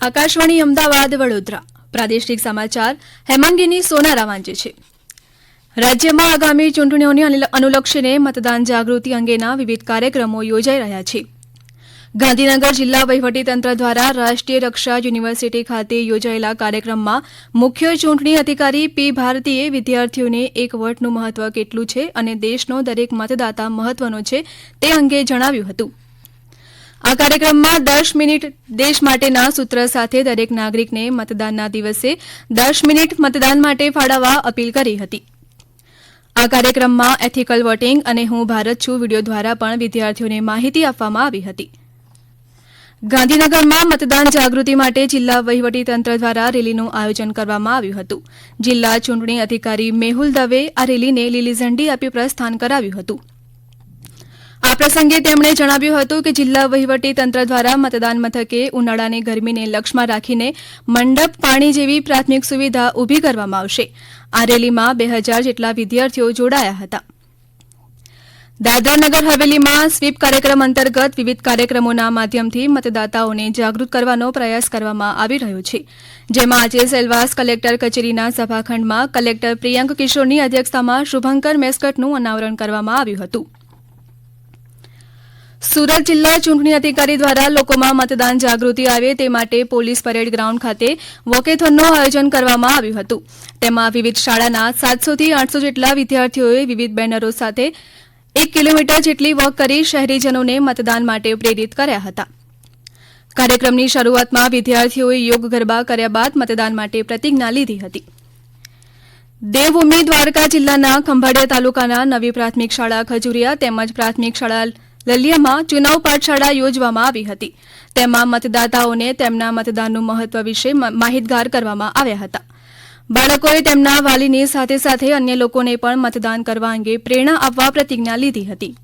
આકાશવાણી અમદાવાદ, વડોદરા. પ્રાદેશિક સમાચાર, હેમાંગીની સોનારા વાંચે છે. રાજ્યમાં આગામી ચૂંટણીઓને અનુલક્ષીને મતદાન જાગૃતિ અંગેના વિવિધ કાર્યક્રમો યોજાઈ રહ્યા છે. ગાંધીનગર જિલ્લા વહીવટીતંત્ર દ્વારા રાષ્ટ્રીય રક્ષા યુનિવર્સિટી ખાતે યોજાયેલા કાર્યક્રમમાં મુખ્ય ચૂંટણી અધિકારી પી ભારતીએ વિદ્યાર્થીઓને એક વોટનું મહત્વ કેટલું છે અને દેશનો દરેક મતદાતા મહત્વનો છે તે અંગે જણાવ્યું હતું. આ કાર્યક્રમમાં દસ મિનિટ દેશ માટેના સૂત્ર સાથે દરેક નાગરિકને મતદાનના દિવસે દસ મિનિટ મતદાન માટે ફાળવવા અપીલ કરી હતી. આ કાર્યક્રમમાં એથિકલ વોટિંગ અને હું ભારત છું વીડિયો દ્વારા પણ વિદ્યાર્થીઓને માહિતી આપવામાં આવી હતી. ગાંધીનગરમાં મતદાન જાગૃતિ માટે જિલ્લા વહીવટીતંત્ર દ્વારા રેલીનું આયોજન કરવામાં આવ્યું હતું. જિલ્લા ચૂંટણી અધિકારી મેહુલ દવે આ રેલીને લીલી ઝંડી આપી પ્રસ્થાન કરાવ્યું હતું. આ પ્રસંગે તેમણે જણાવ્યું હતું કે જિલ્લા વહીવટી તંત્ર દ્વારા મતદાન મથકે ઉનાળાની ગરમીને લક્ષમાં રાખીને મંડપ પાણી જેવી પ્રાથમિક સુવિધા ઊભી કરવામાં આવશે. આ રેલીમાં બે હજાર જેટલા વિદ્યાર્થીઓ જોડાયા હતા. દાદરાનગર હવેલીમાં સ્વીપ કાર્યક્રમ અંતર્ગત વિવિધ કાર્યક્રમોના માધ્યમથી મતદાતાઓને જાગૃત કરવાનો પ્રયાસ કરવામાં આવી રહ્યો છે. જેમાં આજે સેલવાસ કલેક્ટર કચેરીના સભાખંડમાં કલેક્ટર પ્રિયંક કિશોરની અધ્યક્ષતામાં શુભંકર મેસ્કટનું અનાવરણ કરવામાં આવ્યું હતું. સુરત જિલ્લા ચૂંટણી અધિકારી દ્વારા લોકોમાં મતદાન જાગૃતિ આવે તે માટે પોલીસ પરેડ ગ્રાઉન્ડ ખાતે વોકેથોનનું આયોજન કરવામાં આવ્યું હતું. તેમાં વિવિધ શાળાના સાતસોથી આઠસો જેટલા વિદ્યાર્થીઓએ વિવિધ બેનરો સાથે એક કિલોમીટર જેટલી વોક કરી શહેરીજનોને મતદાન માટે પ્રેરિત કર્યા હતા. કાર્યક્રમની શરૂઆતમાં વિદ્યાર્થીઓએ યોગ ગરબા કર્યા બાદ મતદાન માટે પ્રતિજ્ઞા લીધી હતી. દેવભૂમિ દ્વારકા જિલ્લાના ખંભાળિયા તાલુકાના નવી પ્રાથમિક શાળા ખજુરિયા તેમજ પ્રાથમિક શાળા લલિયામાં ચુનાવ પાઠશાળા યોજવામાં આવી હતી. તેમાં મતદાતાઓને તેમના મતદાનનું મહત્વ વિશે માહિતગાર કરવામાં આવ્યા હતા. બાળકોએ તેમના વાલીની સાથે સાથે અન્ય લોકોને પણ મતદાન કરવા અંગે પ્રેરણા આપવા પ્રતિજ્ઞા લીધી હતી.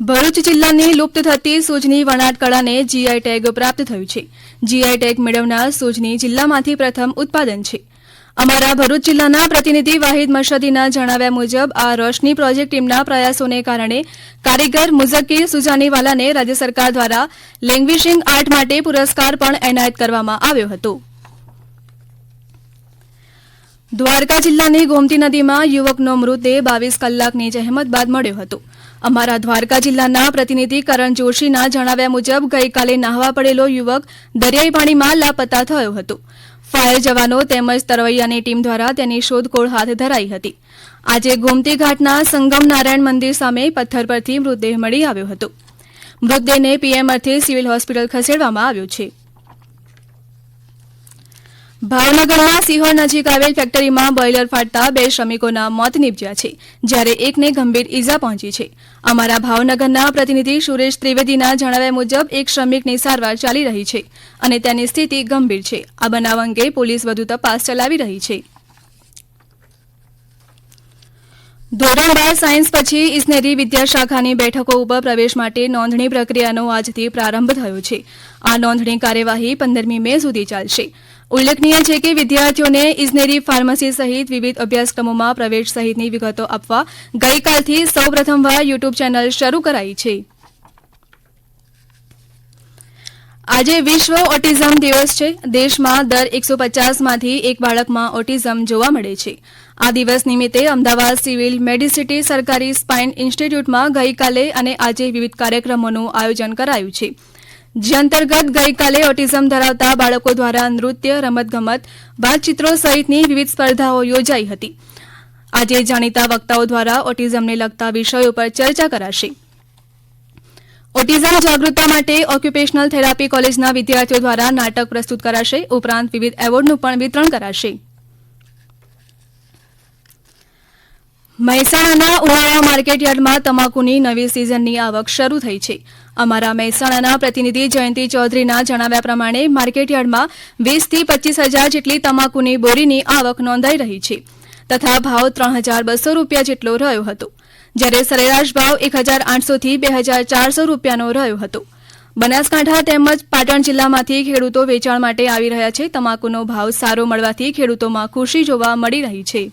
ભરૂચ જિલ્લાની લુપ્ત થતી સૂજની વણાટ કળાને જીઆઈ ટેગ પ્રાપ્ત થયું છે. જીઆઈ ટેગ મેળવનાર સૂજની જિલ્લામાંથી પ્રથમ ઉત્પાદન છે. અમારા ભરૂચ જિલ્લાના પ્રતિનિધિ વાહિદ મશદીના જણાવ્યા મુજબ, આ રોશની પ્રોજેક્ટ ટીમના પ્રયાસોને કારણે કારીગર મુઝક્કીર સુજાનીવાલાને રાજ્ય સરકાર દ્વારા લેંગ્વિશિંગ આર્ટ માટે પુરસ્કાર પણ એનાયત કરવામાં આવ્યો હતો. દ્વારકા જિલ્લાની ગોમતી નદીમાં યુવકનો મૃતદેહ બાવીસ કલાકની જહેમત બાદ મળ્યો હતો. અમારા દ્વારકા જિલ્લાના પ્રતિનિધિ કરણ જોશીના જણાવ્યા મુજબ, ગઈકાલે નાહવા પડેલો યુવક દરિયાઈ પાણીમાં લાપતા થયો હતો. ફાયર જવાનો તેમજ તરવૈયાની ટીમ દ્વારા તેની શોધખોળ હાથ ધરાઈ હતી. આજે ગોમતી ઘાટના સંગમ નારાયણ મંદિર સામે પથ્થર પરથી મૃતદેહ મળી આવ્યો હતો. મૃતદેહને પીએમ અર્થે સિવિલ હોસ્પિટલ ખસેડવામાં આવ્યો છે. ભાવનગરના સિંહોર નજીક આવેલ ફેક્ટરીમાં બોઇલર ફાટતા બે શ્રમિકોના મોત નીપજ્યા છે, જ્યારે એકને ગંભીર ઇજા પહોંચી છે. અમારા ભાવનગરના પ્રતિનિધિ સુરેશ ત્રિવેદીના જણાવ્યા મુજબ, એક શ્રમિકની સારવાર ચાલી રહી છે અને તેની સ્થિતિ ગંભીર છે. આ બનાવ અંગે પોલીસ વધુ તપાસ ચલાવી રહી છે. ધોરણ બાર સાયન્સ પછી ઇજનેરી વિદ્યાશાખાની બેઠકો ઉપર પ્રવેશ માટે નોંધણી પ્રક્રિયાનો આજથી પ્રારંભ થયો છે. આ નોંધણી કાર્યવાહી પંદરમી મે સુધી ચાલશે. ઉલ્લેખનીય છે કે વિદ્યાર્થીઓને ઇજનેરી, ફાર્મસી સહિત વિવિધ અભ્યાસક્રમોમાં પ્રવેશ સહિતની વિગતો આપવા ગઈકાલથી સૌ પ્રથમવાર યુટ્યુબ ચેનલ શરૂ કરાઈ છે. આજે વિશ્વ ઓટિઝમ દિવસ છે. દેશમાં દર એકસો પચાસમાંથી એક બાળકમાં ઓટિઝમ જોવા મળે છે. આ દિવસ નિમિત્તે અમદાવાદ સિવિલ મેડિસિટી સરકારી સ્પાઇન ઇન્સ્ટિટ્યૂટમાં ગઈકાલે અને આજે વિવિધ કાર્યક્રમોનું આયોજન કરાયું છે. જે અંતર્ગત ગઈકાલે ઓટીઝમ ધરાવતા બાળકો દ્વારા નૃત્ય, રમતગમત, વાતચિત્રો સહિતની વિવિધ સ્પર્ધાઓ યોજાઈ હતી. આજે જાણીતા વક્તાઓ દ્વારા ઓટીઝમને લગતા વિષયો પર ચર્ચા કરાશે. ઓટીઝમ જાગૃતતા માટે ઓક્યુપેશનલ થેરાપી કોલેજના વિદ્યાર્થીઓ દ્વારા નાટક પ્રસ્તુત કરાશે. ઉપરાંત વિવિધ એવોર્ડનું પણ વિતરણ કરાશે. મહેસાણાના ઉનાળા માર્કેટયાર્ડમાં તમાકુની નવી સિઝનની આવક શરૂ થઈ છે. અમારા મહેસાણાના પ્રતિનિધિ જયંતિ ચૌધરીના જણાવ્યા પ્રમાણે માર્કેટયાર્ડમાં વીસથી પચીસ હજાર જેટલી તમાકુની બોરીની આવક નોંધાઈ રહી છે તથા ભાવ ત્રણ હજાર બસો રૂપિયા જેટલો રહ્યો હતો, જ્યારે સરેરાશ ભાવ એક હજાર આઠસોથી બે હજાર ચારસો રૂપિયાનો રહ્યો હતો. બનાસકાંઠા તેમજ પાટણ જિલ્લામાંથી ખેડૂતો વેચાણ માટે આવી રહ્યા છે, તમાકુનો ભાવ સારો મળવાથી ખેડૂતોમાં ખુશી જોવા મળી રહી છે.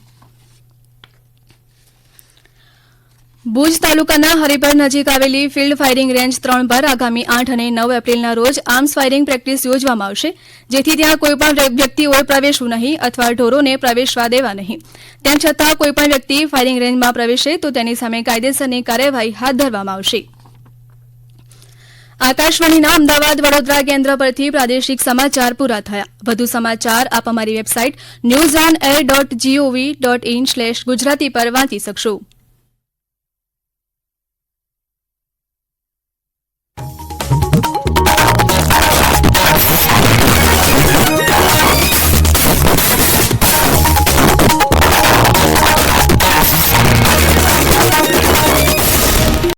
ભુજ તાલુકાના હરિપર નજીક આવેલી ફિલ્ડ ફાયરિંગ રેન્જ ત્રણ પર આગામી આઠ અને નવ એપ્રિલના રોજ આર્મ્સ ફાયરિંગ પ્રેક્ટિસ યોજવામાં આવશે, જેથી ત્યાં કોઈપણ વ્યક્તિઓએ પ્રવેશવું નહીં અથવા ઢોરોને પ્રવેશવા દેવા નહીં. તેમ છતાં કોઈપણ વ્યક્તિ ફાયરિંગ રેન્જમાં પ્રવેશે તો તેની સામે કાયદેસરની કાર્યવાહી હાથ ધરવામાં આવશે. આકાશવાણીના અમદાવાદ વડોદરા કેન્દ્ર પરથી પ્રાદેશિક સમાચાર પૂરા થયા. વધુ સમાચાર આપ અમારી website news on air dot G O V dot in slash Gujarati પર વાંચી શકશો.